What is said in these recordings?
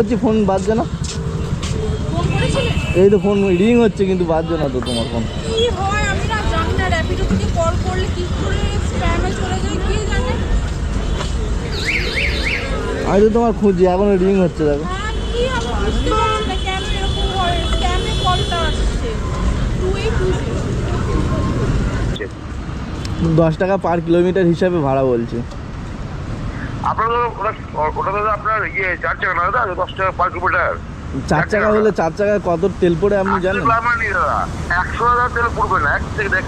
হচ্ছে ফোন বাজছে না। এই তো ফোন রিং হচ্ছে কিন্তু বাজছে না তো তোমার ফোন। আমি তো তোমার খুঁজি এখনও রিং হচ্ছে দেখো। হ্যাঁ দশ টাকা পার কিলোমিটার হিসাবে ভাড়া বলছে। আপনার ওটা তো আপনার ইয়ে চার চাকা না দাদা? দশ টাকা পার কিলোমিটার চার চাকা হলে চার চাকায় কত তেল পড়ে আপনি জানেন? আমার নেই দাদা। একশো টাকা তেল পড়বে না এক থেকে এক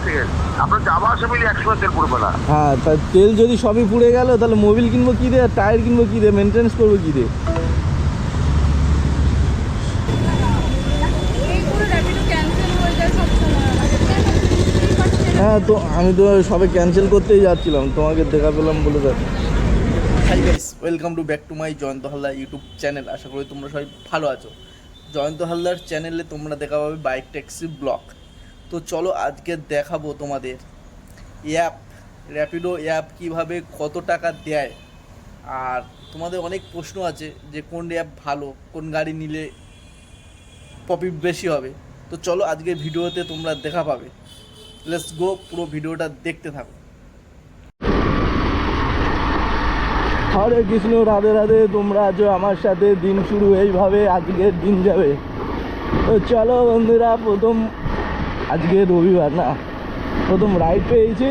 আপনার যাওয়া আসা একশো তেল পড়বে না। হ্যাঁ তা তেল যদি সবই পুড়ে গেল তাহলে মোবিল কিনবো কী দিয়ে? টায়ার কিনবো কী দিয়ে? মেনটেন্স করব কী দিয়ে? হয়ে তো আমি তো সবে ক্যান্সেল করতেই যাচ্ছিলাম। তোমাকে দেখা পেলাম বলে দেখ hi guys welcome to back to my Joyanta Halder YouTube channel আশা করি তোমরা সবাই ভালো আছো। জয়ন্ত হালদার চ্যানেলে তোমরা দেখা পাবে বাইক ট্যাক্সি ব্লগ তো চলো আজকে দেখাবো তোমাদের অ্যাপ র্যাপিডো অ্যাপ কীভাবে কত টাকা দেয়। আর তোমাদের অনেক প্রশ্ন আছে যে কোন অ্যাপ ভালো, কোন গাড়ি নিলে প্রফিট বেশি হবে। তো চলো আজকের ভিডিওতে তোমরা দেখা পাবে। লেটস গো পুরো ভিডিওটা দেখতে থাকো। হরে কৃষ্ণ, রাধে রাধে, তোমরা আছো আমার সাথে দিন শুরু এইভাবে আজকের দিন যাবে। তো চলো বন্ধুরা, প্রথম আজকে রবিবার না, প্রথম রাইড পেয়েছি।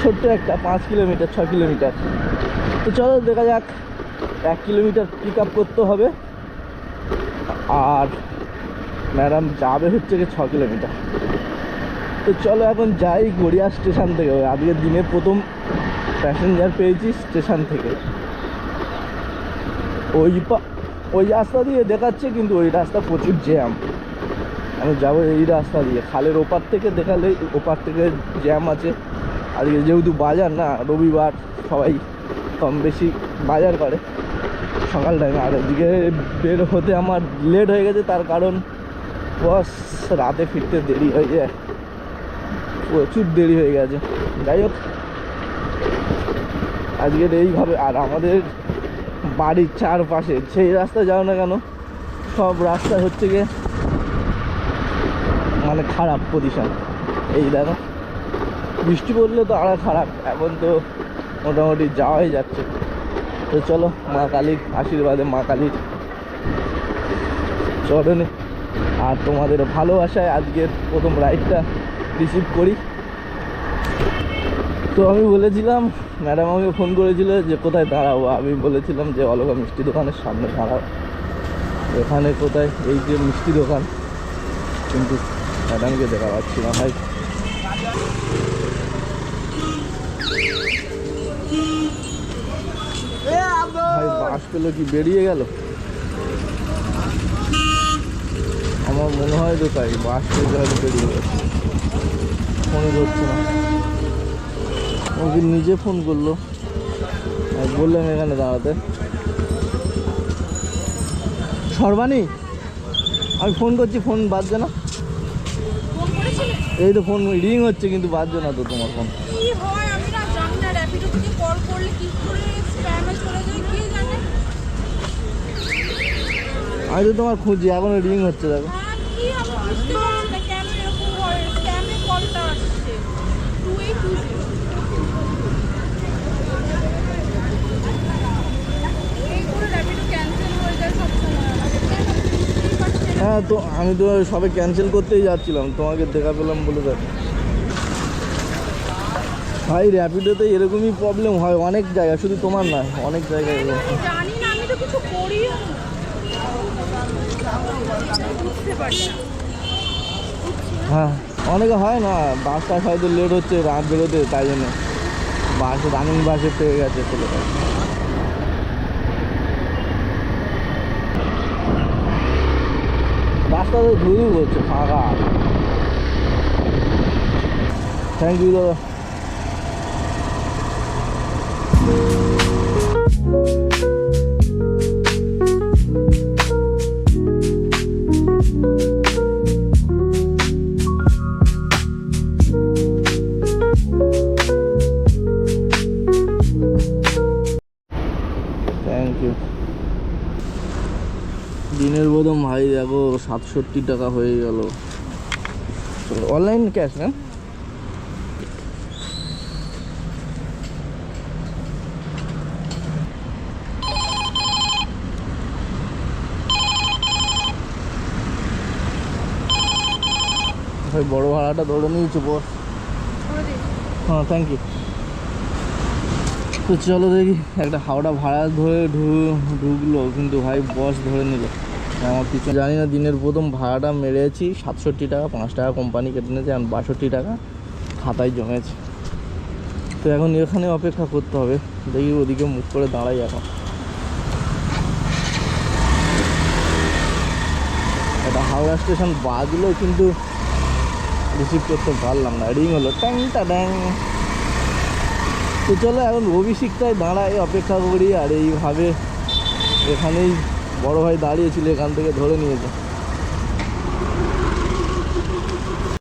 ছোট্ট একটা পাঁচ কিলোমিটার ছ কিলোমিটার। তো চলো দেখা যাক, এক কিলোমিটার পিক আপ করতে হবে। আর ম্যাডাম যাবে হচ্ছে গিয়ে ছ কিলোমিটার। তো চলো এখন যাই গড়িয়া স্টেশন থেকে। আজকের দিনে প্রথম প্যাসেঞ্জার পেয়েছি স্টেশন থেকে। ওই ওই রাস্তা দিয়ে দেখাচ্ছে কিন্তু ওই রাস্তা প্রচুর জ্যাম। আমি যাব এই রাস্তা দিয়ে। খালের ওপার থেকে দেখালে ওপার থেকে জ্যাম আছে। আজকে যেহেতু বাজার না, রবিবার সবাই কম বেশি বাজার করে। সকাল টাইমে। আর এদিকে বের হতে আমার লেট হয়ে গেছে, তার কারণ বস রাতে ফিরতে দেরি হয়ে যায়। প্রচুর দেরি হয়ে গেছে। যাই হোক আজকের এইভাবে আর আমাদের বাড়ির চারপাশে সেই রাস্তা যাও না কেন, সব রাস্তা হচ্ছে গিয়ে মানে খারাপ পজিশন এই দেখো, বৃষ্টি পড়লে তো আরও খারাপ, এখন তো মোটামুটি যাওয়াই যাচ্ছে। তো চলো, মা কালীর আশীর্বাদে মা কালীর চরণে। আর তোমাদের ভালোবাসায় আজকের প্রথম রাইডটা রিসিভ করি। তো আমি বলেছিলাম, ম্যাডাম আমাকে ফোন করেছিল যে কোথায় দাঁড়াবো। আমি বলেছিলাম যে, অলকা মিষ্টি দোকানের সামনে দাঁড়াও। এখানে কোথায়? এই যে মিষ্টি দোকান। কিন্তু ম্যাডামকে দেখা পাচ্ছি না। ভাই ভাই বাস পেল কি বেরিয়ে গেল? আমার মনে হয় তো তাই, বাস পেলে বেরিয়ে গেছে ফোনে ধরছে না। ওকে নিজে ফোন করল। আর বললাম এখানে দাঁড়াতে। সর্বাণী আমি ফোন করছি ফোন বাজছে না? এই তো ফোন রিং হচ্ছে কিন্তু বাজছে না তো তোমার ফোন। আমি তো তোমার খুঁজি এখনও রিং হচ্ছে দেখো হ্যাঁ কি আমি বুঝতে পারছি না কেন এরকম হয় স্প্যামে কলটা আসছে টু এইট টু এই করে র্যাপিডো ক্যান্সেল হয়ে যায় সব সময় বুঝতেই পারছি না। হ্যাঁ তো আমি তো সবে ক্যান্সেল করতেই যাচ্ছিলাম। তোমাকে দেখা পেলাম বলে দেখ। ভাই র্যাপিডোতে এরকমই প্রবলেম হয় অনেক জায়গা শুধু তোমার না অনেক জায়গায় এরকম। জানি না আমি তো কিছু করিও না। বুঝতে পারছি না। হ্যাঁ অনেকে হয় না বাস টাস হয়তো লেট হচ্ছে রাত বেরোতে তাই জন্য। বাসে রানিং বাসে পেয়ে গেছে ছেলেটা। রাস্তা তো ধুই করছে ফাঁকা। থ্যাংক ইউ দাদা। সাতষট্টি টাকা হয়ে গেল। অনলাইন ক্যাশ না? ভাই, বড় ভাড়াটা ধরে নিয়েছো, বস। হ্যাঁ থ্যাংক ইউ তো চলো দেখি, একটা হাওড়া ভাড়া ধরে ঢু- ঢুকলো, কিন্তু ভাই, বস ধরে নিল। আমার কিছু জানি না, দিনের প্রথম ভাড়াটা মেরেছি, সাতষট্টি টাকা, পাঁচ টাকা কোম্পানি কেটে নিয়েছে এখন বাষট্টি টাকা, খাতায় জমেছে। তো এখন এখানে অপেক্ষা করতে হবে, দেখি ওদিকে মুখ করে দাঁড়াই এখন। এটা হাওড়া স্টেশন বাজলো কিন্তু রিসিভ করতে পারলাম না রিং হলো, ট্যাং টা ড্যাং তো চলো, এখন অভিষিক্তায় দাঁড়াই অপেক্ষা করি, আর এইভাবে এখানেই বড় ভাই দাঁড়িয়েছিল এখান থেকে ধরে নিয়েছে।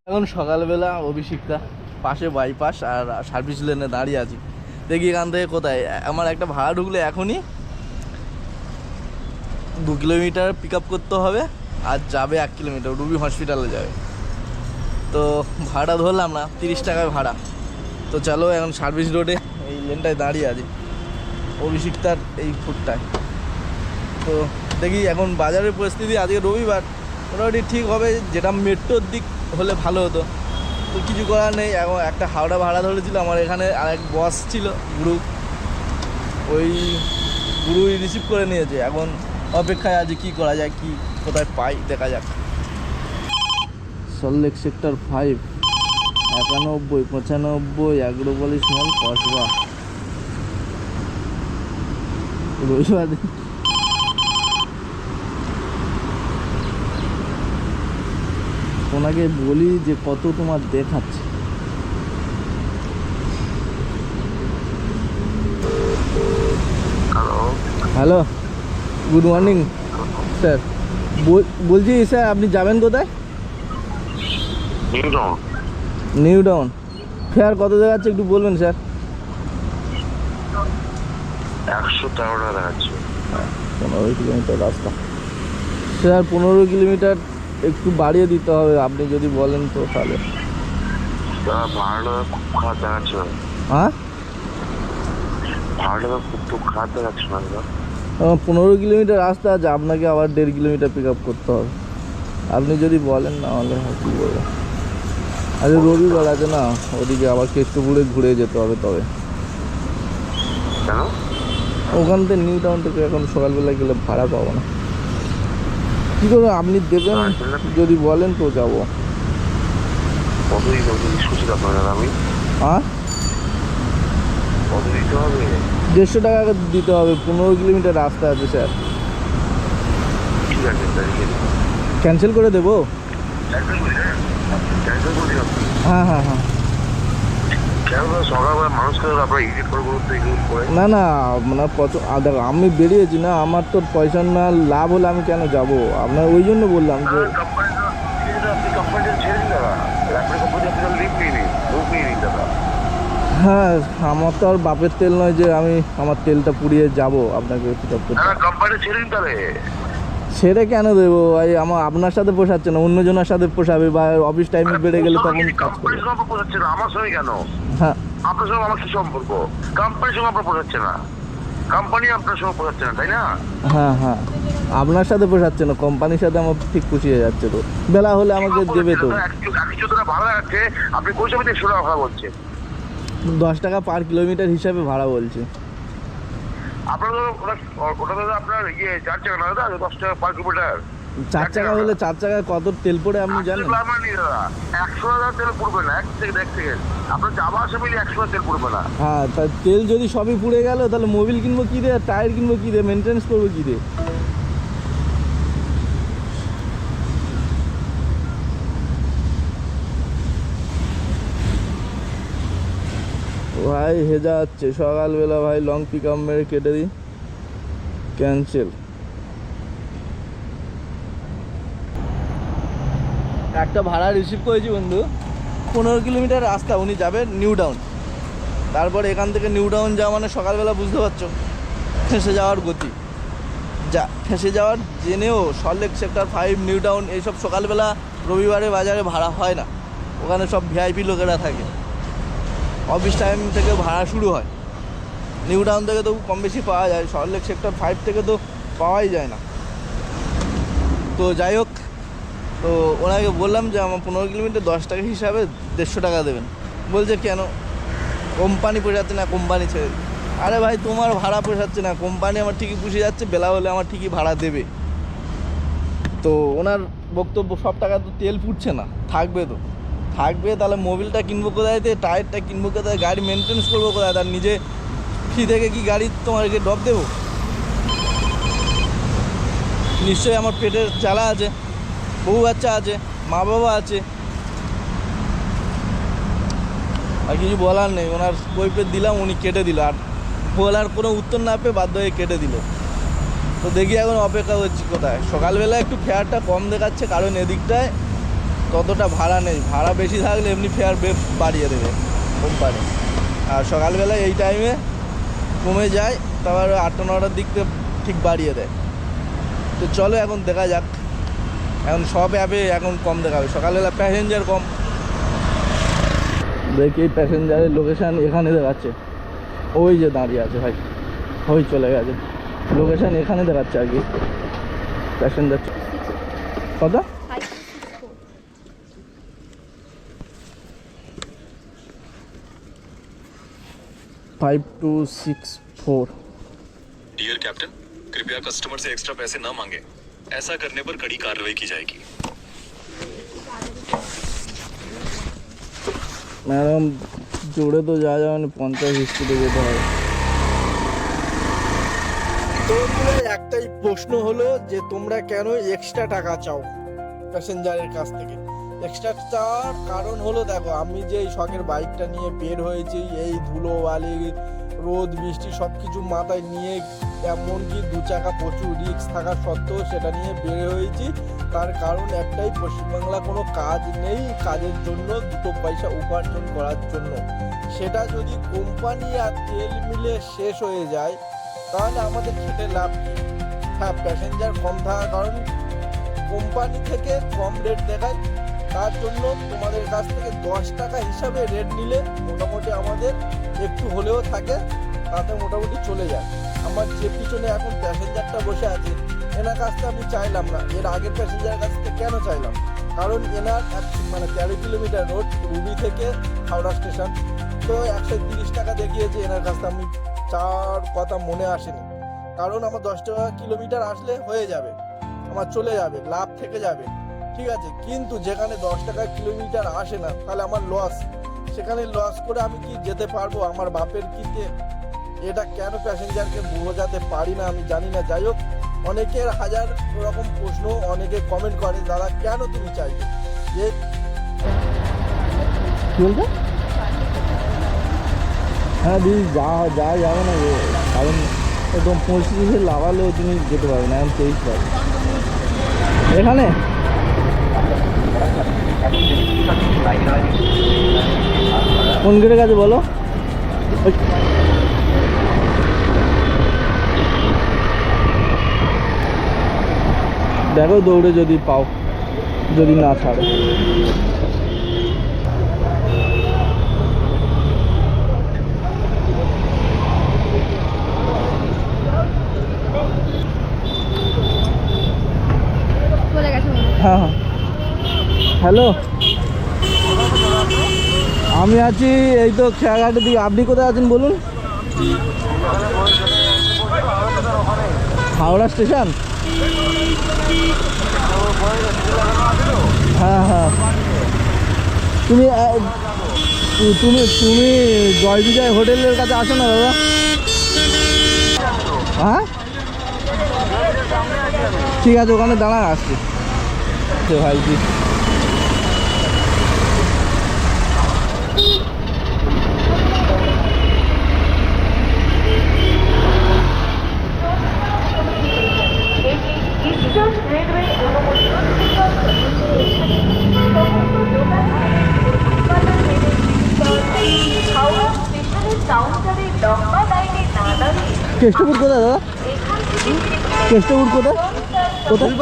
এখন সকালবেলা অভিষিক্তা পাশে বাইপাস আর সার্ভিস লেনে দাঁড়িয়ে আছি। দেখি এখান থেকে কোথায়। আমার একটা ভাড়া ঢুকলে এখনই দু কিলোমিটার পিক আপ করতে হবে আর যাবে এক কিলোমিটার, রুবি হসপিটালে যাবে। তো ভাড়া ধরলাম না, তিরিশ টাকায় ভাড়া। তো চলো এখন সার্ভিস রোডে এই লেনটায় দাঁড়িয়ে আছি। অভিষিক্তার এই ফুটটায় তো দেখি এখন বাজারের পরিস্থিতি, আজকে রবিবার, মোটামুটি ঠিক হবে, যেটা মেট্রোর দিক হলে ভালো হতো। তো কিছু করার নেই, এখন একটা হাওড়া ভাড়া ধরেছিল, আমার এখানে আরেক বস ছিল, গুরু। ওই গুরুই রিসিভ করে নিয়েছে, এখন অপেক্ষায় আছে কি করা যায়, কি কোথায় পাই, দেখা যাক। সল্লেক সেক্টর ফাইভ একানব্বই, পঁচানব্বই অ্যাগ্রোপলিস মল কসবা রবিবার ওনাকে বলি যে কত তোমার দেখাচ্ছে হ্যালো গুড মর্নিং স্যার বলছি স্যার আপনি যাবেন কোথায়? নিউ টাউন ফেয়ার কত দেখাচ্ছে একটু বলবেন স্যার একশো তেরো টাকা দেখাচ্ছে পনেরো কিলোমিটার রাস্তা। স্যার পনেরো কিলোমিটার একটু বাড়িয়ে দিতে হবে আপনি যদি বলেন তো তাহলে। হ্যাঁ? পনেরো কিলোমিটার রাস্তা আছে আপনাকে আবার দেড় কিলোমিটার পিক আপ করতে হবে। আপনি যদি বলেন না হলে কী বলব। আরে রবিবার আছে না ওদিকে আবার কেষ্টপুরে ঘুরে যেতে হবে তবে। ওখান থেকে নিউ টাউন থেকে এখন সকালবেলা গেলে ভাড়া পাবো না। কী করে আপনি দেবেন? যদি বলেন তো যাব। কত দিতে হবে শুনছি আপনার আমি। হ্যাঁ? কত দিতে হবে। দেড়শো টাকা দিতে হবে পনেরো কিলোমিটার রাস্তা আছে স্যার। ঠিক আছে ক্যান্সেল করে দেবো? আপনি হ্যাঁ হ্যাঁ হ্যাঁ। না না মানে কত আ, দেখো আমি বেরিয়েছি না আমার তো পয়সা না লাভ হলে আমি কেন যাব? আপনার ওই জন্য বললাম যে হ্যাঁ আমার তো আর বাপের তেল নয় যে আমি আমার তেলটা পুড়িয়ে যাব আপনাকে পিক আপ করতে। কোম্পানি ছেড়ে দিন তাহলে। সেটা কেন দেবো? ভাই আমার আপনার সাথে পোষাচ্ছে না অন্যজনের সাথে পোষাবে বা অফিস টাইমে বেড়ে গেলে তখন কাজ করবে পোষাচ্ছে না আমার সঙ্গে কেন? হ্যাঁ। আপনার সঙ্গে আমার কি সম্পর্ক? কোম্পানির সঙ্গে আপনার পোষাচ্ছে না। কোম্পানি আপনার সঙ্গে পোষাচ্ছে না তাই না? হ্যাঁ হ্যাঁ। আপনার সাথে পোষাচ্ছে না কোম্পানির সাথে আমার ঠিক পুষিয়ে যাচ্ছে তো। বেলা হলে আমাকে দেবে তো। একশো টাকা ভাড়া আপনি কোন সময় একশো টাকা ভাড়া বলছেন? দশ টাকা পার কিলোমিটার হিসাবে ভাড়া বলছে। আপনার ওটা তো আপনার ইয়ে চার চাকা না দাদা দশ টাকা পার কিলোমিটার চার চাকা হলে চার চাকায় কত তেল পড়ে আপনি জানেন? আমার নেই দাদা। একশো টাকা তেল পড়বে না এক এক আপনার যাওয়া আসা একশো তেল পড়বে না। হ্যাঁ তা তেল যদি সবই পুড়ে গেল তাহলে মোবিল কিনবো কী দিয়ে? টায়ার কিনবো কী দিয়ে? মেনটেন্স করব কী দিয়ে? ভাই হেজা যাচ্ছে। সকালবেলা ভাই লং পিক আপ মেরে কেটে দিই। ক্যান্সেল একটা ভাড়া রিসিভ করেছি বন্ধু। পনেরো কিলোমিটার রাস্তা, উনি যাবেন নিউ টাউন তারপর এখান থেকে নিউ টাউন যাওয়া মানে সকালবেলা বুঝতে পারছ? ফেঁসে যাওয়ার গতি। যা, ফেঁসে যাওয়ার জেনেও Salt Lake sector five new town এইসব সকালবেলা রবিবারে বাজারে ভাড়া হয় না। ওখানে সব ভিআইপি লোকেরা থাকে। অফিস টাইম থেকে ভাড়া শুরু হয়। নিউ টাউন থেকে তো কম বেশি পাওয়া যায় সল্টলেক সেক্টর ফাইভ থেকে তো পাওয়াই যায় না। তো যাই হোক, তো ওনাকে বললাম যে আমার পনেরো কিলোমিটার দশ টাকা হিসাবে দেড়শো টাকা দেবেন। বলছে, কেন? কোম্পানি পোষাচ্ছে না কোম্পানি ছেড়ে আরে ভাই, তোমার ভাড়া পোষাচ্ছে না কোম্পানি আমার ঠিকই পুষে যাচ্ছে, বেলা হলে আমার ঠিকই ভাড়া দেবে। তো ওনার বক্তব্য, সব টাকা তো তেল ফুটছে না, থাকবে তো। থাকবে, তাহলে মোবিলটা কিনবো কোথায়? থেকে টায়ারটা কিনবো কোথায়? গাড়ি মেনটেন্স করব কোথায়? তার নিজে ফ্রি থেকে কি গাড়ি তোমাকে ড্রপ দেবো? নিশ্চয়ই আমার পেটের জ্বালা আছে, বউ বাচ্চা আছে, মা বাবা আছে। আর কিছু বলার নেই, ওনার কৈফের দিলাম, উনি কেটে দিল। আর বলার কোনো উত্তর না পেয়ে বাধ্য হয়ে কেটে দিল। তো দেখি এখন অপেক্ষা করছি কোথায়। সকালবেলা একটু ফেয়ারটা কম দেখাচ্ছে কারণ এদিকটায় ততটা ভাড়া নেই? ভাড়া বেশি থাকলে এমনি ফেয়ার বাড়িয়ে দেবে কোম্পানি আর সকালবেলা এই টাইমে কমে যায়, তারপর আটটা নটার দিক থেকে ঠিক বাড়িয়ে দেয়। তো চলো এখন দেখা যাক। এখন সব অ্যাপে এখন কম দেখাবে সকালবেলা প্যাসেঞ্জার কম। দেখি প্যাসেঞ্জারের লোকেশান এখানে দেখাচ্ছে। ওই যে দাঁড়িয়ে আছে ভাই। ওই চলে গেছে। লোকেশান এখানে দেখাচ্ছে আর কি। প্যাসেঞ্জার কত five two six four dear captain कृपया कस्टमर से एक्स्ट्रा पैसे न मांगे ऐसा करने पर कड़ी कार्रवाई की जाएगी ম্যাডাম জোরে তো যা যাওয়া মানে পঞ্চাশ স্পিডে যেতে হবে তোমাদের একটাই প্রশ্ন হলো যে তোমরা কেন এক্সট্রা টাকা চাও প্যাসেঞ্জারের কাছ থেকে এক্সট্রা চাওয়ার কারণ হলো, দেখো, আমি যে এই শখের বাইকটা নিয়ে বের হয়েছি, এই ধুলো বালি রোদ, বৃষ্টি সব কিছু মাথায় নিয়ে, এমনকি দু চাকা প্রচুর রিক্স থাকা সত্ত্বেও সেটা নিয়ে বের হয়েছি। তার কারণ একটাই পশ্চিমবাংলা কোনো কাজ নেই কাজের জন্য, দুটো পয়সা উপার্জন করার জন্য। সেটা যদি কোম্পানি আর তেল মিলে শেষ হয়ে যায়, তাহলে আমাদের খেটে লাভ হ্যাঁ প্যাসেঞ্জার কম থাকার কারণ, কোম্পানি থেকে কম রেট দেখায়। তার জন্য তোমাদের কাছ থেকে দশ টাকা হিসাবে রেট নিলে মোটামুটি আমাদের একটু হলেও থাকে, তাতে মোটামুটি চলে যায়। আমার যে পিছনে এখন প্যাসেঞ্জারটা বসে আছে, এনার কাছ আমি চাইলাম না, এর আগের প্যাসেঞ্জারের কাছ থেকে কেন চাইলাম? কারণ এনার এক মানে তেরো কিলোমিটার রোড রুবি থেকে হাওড়া স্টেশন তো একশো তিরিশ টাকা দেখিয়েছে এনার কাছ আমি চার কথা মনে আসেনি। কারণ আমার দশ টাকা কিলোমিটার আসলে হয়ে যাবে, আমার চলে যাবে, লাভ থেকে যাবে। ঠিক আছে, কিন্তু যেখানে দশ টাকা কিলোমিটার আসে না, তাহলে আমার লস সেখানে লস করে আমি কি যেতে পারব? আমার বাপের কিতে এটা কেন প্যাসেঞ্জারকে বোঝাতে পারি না আমি জানি না। যাই হোক, অনেকের হাজার রকম প্রশ্ন অনেকে কমেন্ট করে, দাদা, কেন তুমি চাইবে যে হ্যাঁ দিদি, যা যা যাবে না কারণ একদম পঁচিশে লাগালেও তুমি যেতে পারবে না, এখন তেইশ পারবে এখানে? কোন গেটের কাছে বলো? দেখো দৌড়ে যদি পাও যদি না ছাড়ে চলে গেছে মনে হয়। হ্যাঁ হ্যাঁ হ্যালো আমি আছি এই তো খেয়াঘাটের দিকে। আপনি কোথায় আছেন বলুন? হাওড়া স্টেশন? হ্যাঁ হ্যাঁ। তুমি তুমি তুমি জয় বিজয় হোটেলের কাছে আসো না, দাদা। হ্যাঁ? ঠিক আছে, ওখানে দাঁড়ান আসছি। ভাই কি হাওড়া স্টেশনের কাউন্টারে লম্বা লাইনে না দাঁড়িয়ে কেষ্টপুর কোথায়, দাদা? কেষ্টপুর কোথায়? কোথায়?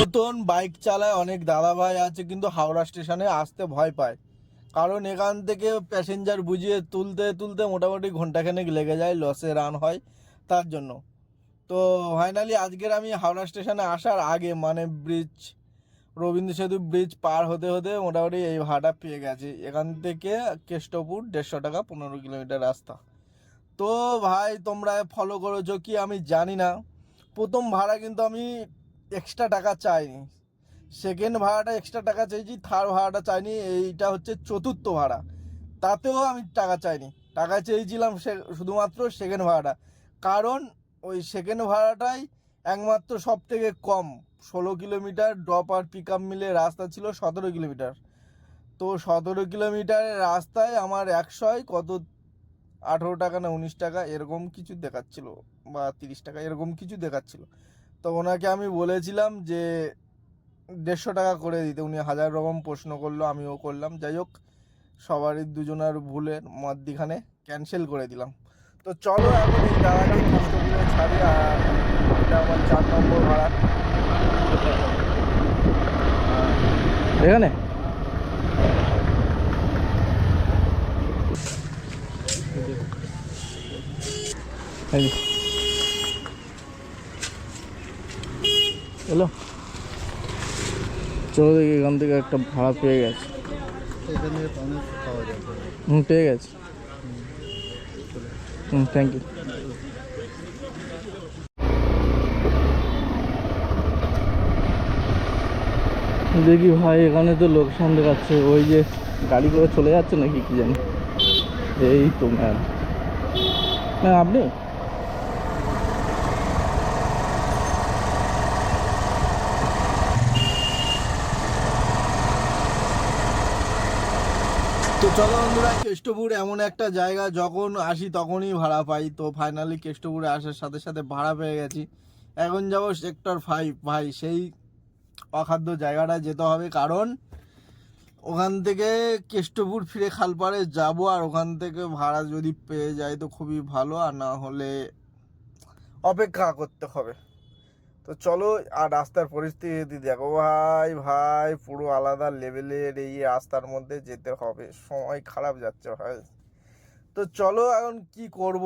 মতন বাইক চালায় অনেক দাদা ভাই আছে, কিন্তু হাওড়া স্টেশনে আসতে ভয় পায়। কারণ এখান থেকে প্যাসেঞ্জার বুঝিয়ে তুলতে তুলতে মোটামুটি ঘন্টাখানেক লেগে যায় লসে রান হয় তার জন্য। তো ফাইনালি আজকের আমি হাওড়া স্টেশনে আসার আগে মানে ব্রিজ রবীন্দ্র সেতু ব্রিজ পার হতে হতে মোটামুটি এই ভাড়াটা পেয়ে গেছি। এখান থেকে কেষ্টপুর দেড়শো টাকা পনেরো কিলোমিটার রাস্তা। তো ভাই, তোমরা ফলো করেছ কি আমি জানি না। প্রথম ভাড়া কিন্তু আমি এক্সট্রা টাকা চাইনি। সেকেন্ড ভাড়াটা এক্সট্রা টাকা চাইছি থার্ড ভাড়াটা চাইনি, এইটা হচ্ছে চতুর্থ ভাড়া। তাতেও আমি টাকা চাইনি। টাকা চেয়েছিলাম সে- শুধুমাত্র সেকেন্ড ভাড়াটা। কারণ ওই সেকেন্ড ভাড়াটাই একমাত্র সব থেকে কম। ষোলো কিলোমিটার ড্রপ আর পিক আপ মিলে রাস্তা ছিল সতেরো কিলোমিটার। তো সতেরো কিলোমিটারের রাস্তায় আমার একশোয়, কত আঠেরো টাকা না উনিশ টাকা এরকম কিছু দেখাচ্ছিল, বা তিরিশ টাকা এরকম কিছু দেখাচ্ছিল। তো ওনাকে আমি বলেছিলাম যে, দেড়শো টাকা করে দিতে। উনি হাজার রকম প্রশ্ন করল, আমিও করলাম। যাই হোক, সবারই দুজনের ভুলের মধ্যিখানে ক্যান্সেল করে দিলাম। তো চলো এখন এই দাদাকে কষ্ট করে ছাড়ি, আর এটা আমার চার নম্বর ভাড়া এখানে? এলো চলো দেখি এখান থেকে একটা ভাড়া পেয়ে গেছে। হুম পেয়ে গেছে। হুম থ্যাংক ইউ দেখি ভাই এখানে তো লোকসান দেখাচ্ছে। ওই যে গাড়ি করে চলে যাচ্ছে নাকি কি জানি? এই তো ম্যাম ম্যাম আপনি? তো চলো বন্ধুরা কেষ্টপুর এমন একটা জায়গা, যখন আসি তখনই ভাড়া পাই। তো ফাইনালি কেষ্টপুরে আসার সাথে সাথে ভাড়া পেয়ে গেছি। এখন যাব সেক্টর ফাইভ ভাই, সেই অখাদ্য জায়গাটায় যেতে হবে কারণ ওখান থেকে কেষ্টপুর ফিরে খালপাড়ে যাব আর ওখান থেকে ভাড়া যদি পেয়ে যায় তো খুবই ভালো। আর না হলে অপেক্ষা করতে হবে। তো চলো, আর রাস্তার পরিস্থিতি দেখো। ভাই ভাই, পুরো আলাদা লেভেলের এই রাস্তার মধ্যে যেতে হবে। সময় খারাপ যাচ্ছে ভাই। তো চলো, এখন কি করব?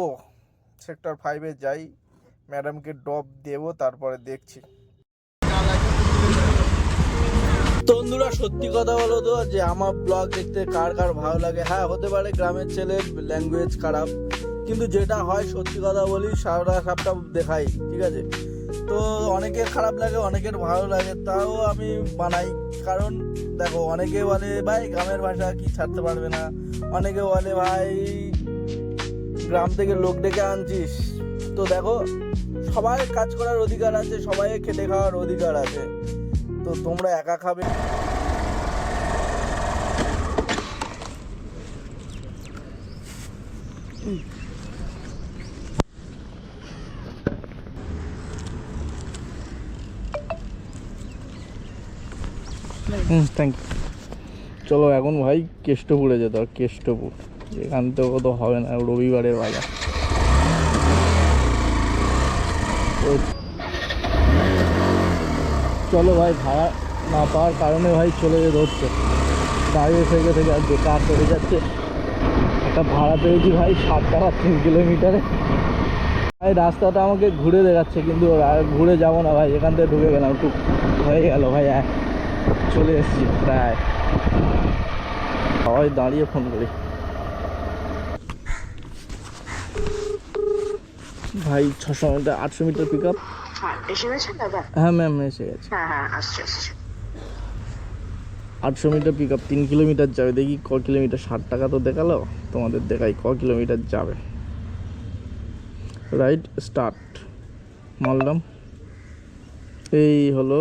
সেক্টর ফাইভে যাই। ম্যাডামকে ড্রপ দেবো, তারপরে দেখছি। বন্ধুরা সত্যি কথা বলো তো, যে আমার ব্লগ দেখতে কার কার ভালো লাগে? হ্যাঁ হতে পারে গ্রামের ছেলের ল্যাঙ্গুয়েজ খারাপ। কিন্তু যেটা হয়, সত্যি কথা বলি সারা সাপটা দেখাই, ঠিক আছে? তো অনেকের খারাপ লাগে, অনেকের ভালো লাগে, তাও আমি বানাই। কারণ দেখো, অনেকে বলে, ভাই, গ্রামের ভাষা কি ছাড়তে পারবে না? অনেকে বলে, ভাই, গ্রাম থেকে লোক ডেকে আনছিস। তো দেখো, সবাই কাজ করার অধিকার আছে, সবাই খেটে খাওয়ার অধিকার আছে। তো তোমরা একা খাবে? থ্যাংক ইউ চলো, এখন ভাই কেষ্টপুরে যেতে হবে, কেষ্টপুর। এখান থেকে তো হবে না, রবিবারের বাজার। চলো ভাই, ভাড়া না পাওয়ার কারণে ভাই চলে যেতে হচ্ছে। দাঁড়িয়ে থেকে থেকে আর বেকার চলে যাচ্ছে। একটা ভাড়া পেয়েছি ভাই, সাত টাকা তিন কিলোমিটারে। ভাই, রাস্তাটা আমাকে ঘুরে দেখাচ্ছে, কিন্তু ঘুরে যাব না ভাই, এখান থেকে ঢুকে গেলাম, একটু হয়ে গেল ভাই এক চলে এসেছি প্রায়। সবাই দাঁড়িয়ে ফোন করি। ভাই ছশো মিটার আটশো মিটার পিক আপ হ্যাঁ হ্যাঁ ম্যাম এসে গেছে। হ্যাঁ হ্যাঁ আসছে আটশো মিটার পিক আপ তিন কিলোমিটার যাবে। দেখি ক কিলোমিটার ষাট টাকা তো দেখাল। তোমাদের দেখাই ক কিলোমিটার যাবে। রাইট স্টার্ট মারলাম এই হলো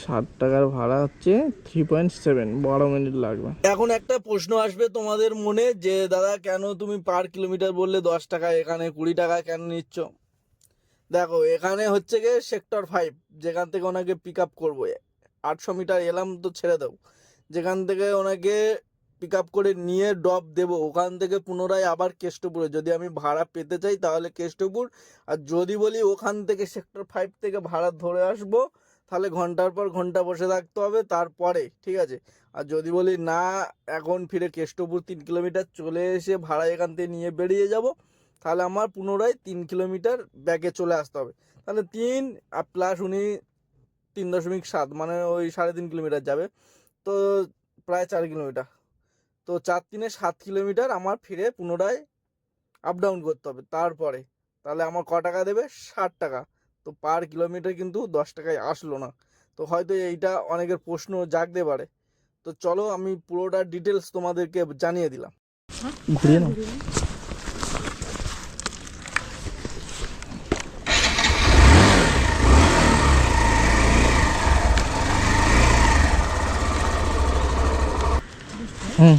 ষাট টাকার ভাড়া হচ্ছে থ্রি পয়েন্ট সেভেন বারো মিনিট লাগবে। এখন একটা প্রশ্ন আসবে তোমাদের মনে যে, দাদা, কেন তুমি পার কিলোমিটার বললে দশ টাকা, এখানে কুড়ি টাকা কেন নিচ্ছ? দেখো, এখানে হচ্ছে গিয়ে সেক্টর ফাইভ যেখান থেকে ওনাকে পিক আপ করব। আটশো মিটার এলাম তো ছেড়ে দাও। যেখান থেকে ওনাকে পিক আপ করে নিয়ে ড্রপ দেবো। ওখান থেকে পুনরায় আবার কেষ্টপুরে। যদি আমি ভাড়া পেতে চাই তাহলে কেষ্টপুর। আর যদি বলি ওখান থেকে সেক্টর ফাইভ থেকে ভাড়া ধরে আসব, তাহলে ঘণ্টার পর ঘণ্টা বসে থাকতে হবে, তারপরে, ঠিক আছে? আর যদি বলি না, এখন ফিরে কেষ্টপুর তিন কিলোমিটার চলে এসে ভাড়া এখান থেকে নিয়ে বেরিয়ে যাব, তাহলে আমার পুনরায় তিন কিলোমিটার ব্যাগে চলে আসতে হবে। তাহলে তিন আর প্লাস উনি তিন দশমিক সাত মানে ওই সাড়ে তিন কিলোমিটার যাবে। তো প্রায় চার কিলোমিটার তো চার তিনে সাত কিলোমিটার আমার ফিরে পুনরায় আপ ডাউন করতে হবে। তারপরে তাহলে আমার ক টাকা দেবে? ষাট টাকা। তো পার কিলোমিটার কিন্তু দশ টাকায় আসলো না। তো হয়তো এইটা অনেকের প্রশ্ন জাগতে পারে। তো চলো আমি পুরোটা ডিটেলস তোমাদেরকে জানিয়ে দিলাম। হুম হুম।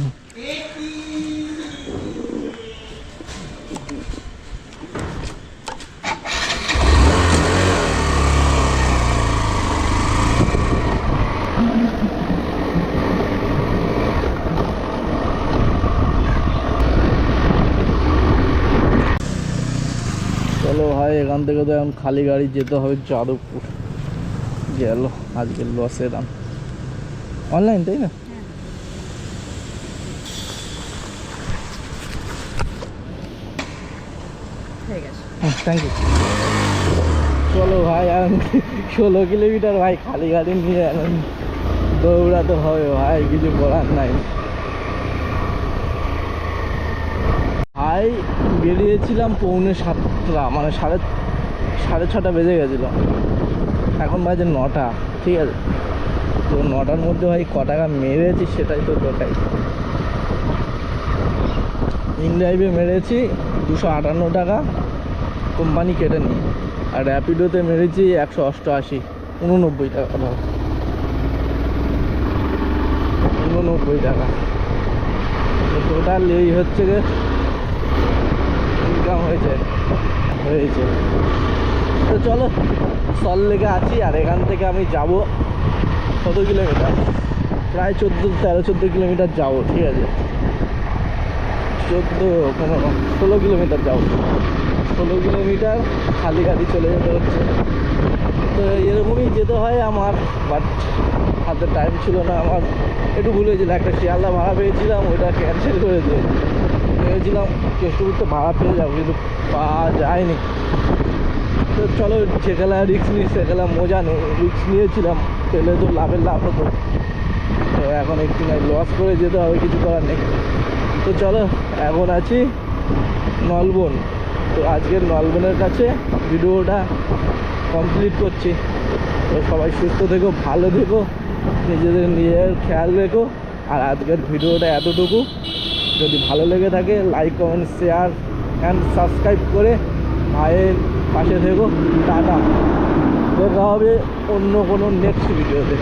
চলো ভাই এখান থেকে তো এখন খালি গাড়ি যেতে হবে যাদবপুর। গেল আজকে লসের দাম অনলাইন তাই না? থ্যাংক ইউ চলো ভাই এখন ষোলো কিলোমিটার ভাই খালি গাড়ি নিয়ে এখন দৌড়াতে হবে ভাই কিছু করার নাই। ভাই বেরিয়েছিলাম পৌনে সাতটা মানে সাড়ে সাড়ে ছটা বেজে গেছিল। এখন বাজে নটা, ঠিক আছে? তো নটার মধ্যে ভাই ক টাকা মেরেছি সেটাই তো দেখাই ইন ড্রাইভে মেরেছি দুশো আটান্ন টাকা, কোম্পানি কেটে নিই আর র্যাপিডোতে মেরেছি একশো অষ্টআশি, উননব্বই টাকা ধর। উননব্বই টাকা। টোটাল এই হচ্ছে যে ইনকাম হয়েছে হয়েছে তো চলো সল লেগে আছি আর এখান থেকে আমি যাব কত কিলোমিটার? প্রায় চোদ্দ, তেরো, চোদ্দ কিলোমিটার যাব, ঠিক আছে? চোদ্দ পনেরো ষোলো কিলোমিটার যাব। ষোলো কিলোমিটার, খালি গাড়ি চলে যেতে হচ্ছে। তো এরকমই যেতে হয় আমার বাট হাতে টাইম ছিল না আমার। একটু ভুল হয়েছিল, একটা শিয়ালদা ভাড়া পেয়েছিলাম, ওইটা ক্যান্সেল করে দিয়ে ভেবেছিলাম কেষ্টপুরতে ভাড়া পেয়ে যাব, কিন্তু পাওয়া যায়নি। তো চলো যে খেলা রিক্স নিই সে খেলা মজা নেই। রিক্স নিয়েছিলাম, পেলে তো লাভের লাভ হতো। তো এখন একটু নাই লস করে যেতে হবে, কিছু করার নেই। তো চলো, এখন আছি নলবন। তো আজকের নলবনের কাছে ভিডিওটা কমপ্লিট করছি। তো সবাই সুস্থ থেকো, ভালো থেকো, নিজেদের নিজের খেয়াল রেখো। আর আজকের ভিডিওটা এতটুকু। যদি ভালো লেগে থাকে like comment share and subscribe করে মায়ের পাশে থেকো। টাটা। দেখা হবে অন্য কোনো নেক্সট ভিডিওতে